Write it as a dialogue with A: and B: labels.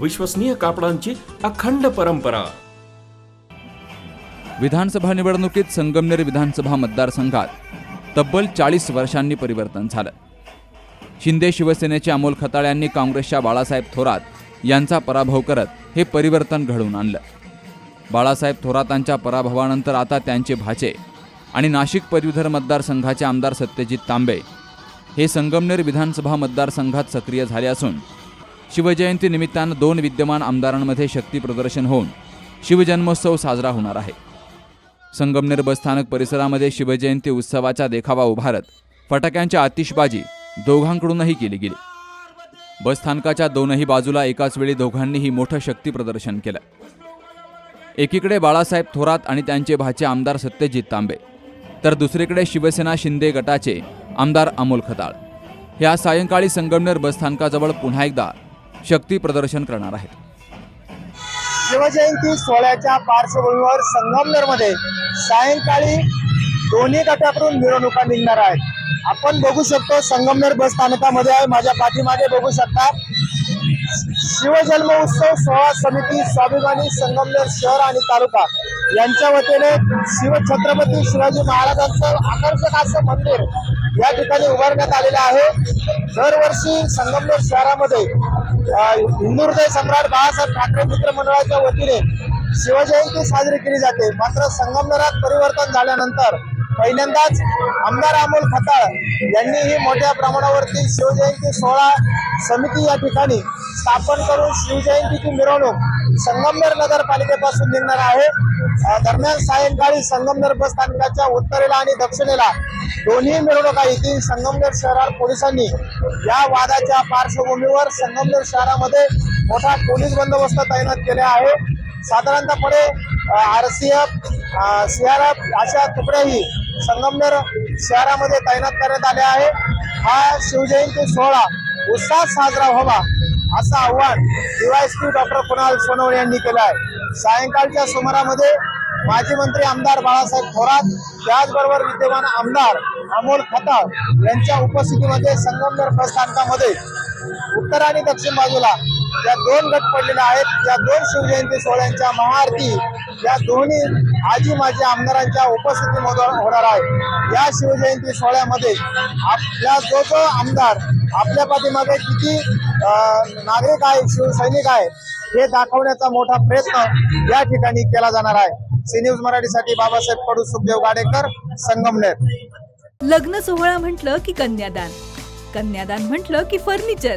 A: विश्वसनीय कापडांची अखंड परंपरा.
B: विधानसभा निवडणुकीत संगमनेर विधानसभा मतदारसंघात तब्बल चाळीस वर्षांनी परिवर्तन झालं. शिंदे शिवसेनेचे अमोल खताळ यांनी काँग्रेसच्या बाळासाहेब थोरात यांचा पराभव करत हे परिवर्तन घडवून आणलं. बाळासाहेब थोरातांच्या पराभवानंतर आता त्यांचे भाचे आणि नाशिक पदवीधर मतदारसंघाचे आमदार सत्यजित तांबे हे संगमनेर विधानसभा मतदारसंघात सक्रिय झाले असून शिवजयंती निमित्तानं दोन विद्यमान आमदारांमध्ये शक्ती प्रदर्शन होऊन शिवजन्मोत्सव साजरा होणार आहे. संगमनेर बसस्थानक परिसरामध्ये शिवजयंती उत्सवाचा देखावा उभारत फटाक्यांची आतिषबाजी दोघांकडूनही केली गेली. बसस्थानकाच्या दोनही बाजूला एकाच वेळी दोघांनीही मोठं शक्ती प्रदर्शन केलं. एकीकडे बाळासाहेब थोरात आणि त्यांचे भाचे आमदार सत्यजित तांबे तर दुसरीकडे शिवसेना शिंदे गटाचे आमदार अमोल खताळ. ह्या सायंकाळी संगमनेर बसस्थानकाजवळ पुन्हा एकदा शक्ती प्रदर्शन करणार आहेत.
C: शिवजयंती सोहळ्याच्या पार्श्वभूमीवर संगमनेरमध्ये सायंकाळी दोन्ही गटाकडून मिरवणुका निघणार आहेत. आपण बघू शकतो संगमनेर बस स्थानकामध्ये आहे. माझ्या पाठीमागे बघू शकता शिवजन्म उत्सव सोहळा समिती स्वाभिमानी संगमनेर शहर आणि तालुका. यांच्या वतीने शिव छत्रपती शिवाजी महाराजांचं आकर्षक असं मंदिर या ठिकाणी उभारण्यात आलेलं आहे. दरवर्षी संगमनेर शहरामध्ये अ, सम्राट बाळासाहेब ठाकरे मित्र मंडळाच्या वतीने शिवजयंती साजरी केली जाते. मात्र संगमनेरात परिवर्तन झाल्यानंतर पहिल्यांदाच आमदार अमोल खताळ यांनीही मोठ्या प्रमाणावरती शिवजयंती सोहळा समिती या ठिकाणी स्थापन करून शिवजयंतीची मिरवणूक संगमनेर नगरपालिकेपासून निघणार आहे. दरम्यान सायंकाळी संगमनेर बस स्थानकाच्या उत्तरेला आणि दक्षिणेला दोन्ही मिरवणुका येथील संगमनेर शहरात पोलिसांनी या वादाच्या पार्श्वभूमीवर संगमनेर शहरामध्ये मोठा पोलीस बंदोबस्त तैनात केला आहे. साधारणतःपणे R C F C R F अशा तुकड्याही संगमनेर शहरामध्ये तैनात करण्यात आल्या आहे. हा शिवजयंती सोहळा उत्साहात साजरा व्हावा असं आव्हान डीवायएसपी डॉक्टर कुणाल सोनवणे यांनी केलं आहे सायंकाळच्या सुमारामध्ये माजी मंत्री आमदार बाळासाहेब थोरात त्याचबरोबर विद्यमान आमदार अमोल खताळ यांच्या उपस्थितीमध्ये संगमनेर बस स्थानकामध्ये उत्तर आणि दक्षिण बाजूला या दोन गट पडलेल्या आहेत. या दोन शिवजयंती सोहळ्यांच्या महाआरती या दोन्ही आजी माजी आमदारांच्या उपस्थितीमध्ये होणार आहे. या शिवजयंती सोहळ्यामध्ये आपल्या जो जो आमदार आपल्या पाठीमागे किती अं, नागरिक आहे शिवसैनिक आहे हे दाखवण्याचा मोठा प्रयत्न या ठिकाणी केला जाणार आहे. सी न्यूज मराठीसाठी बाबासाहेब कडू सुखदेव गाडेकर संगमनेर
D: लग्न सोहळा म्हटलं की कन्यादान. कन्यादान म्हटलं की फर्निचर.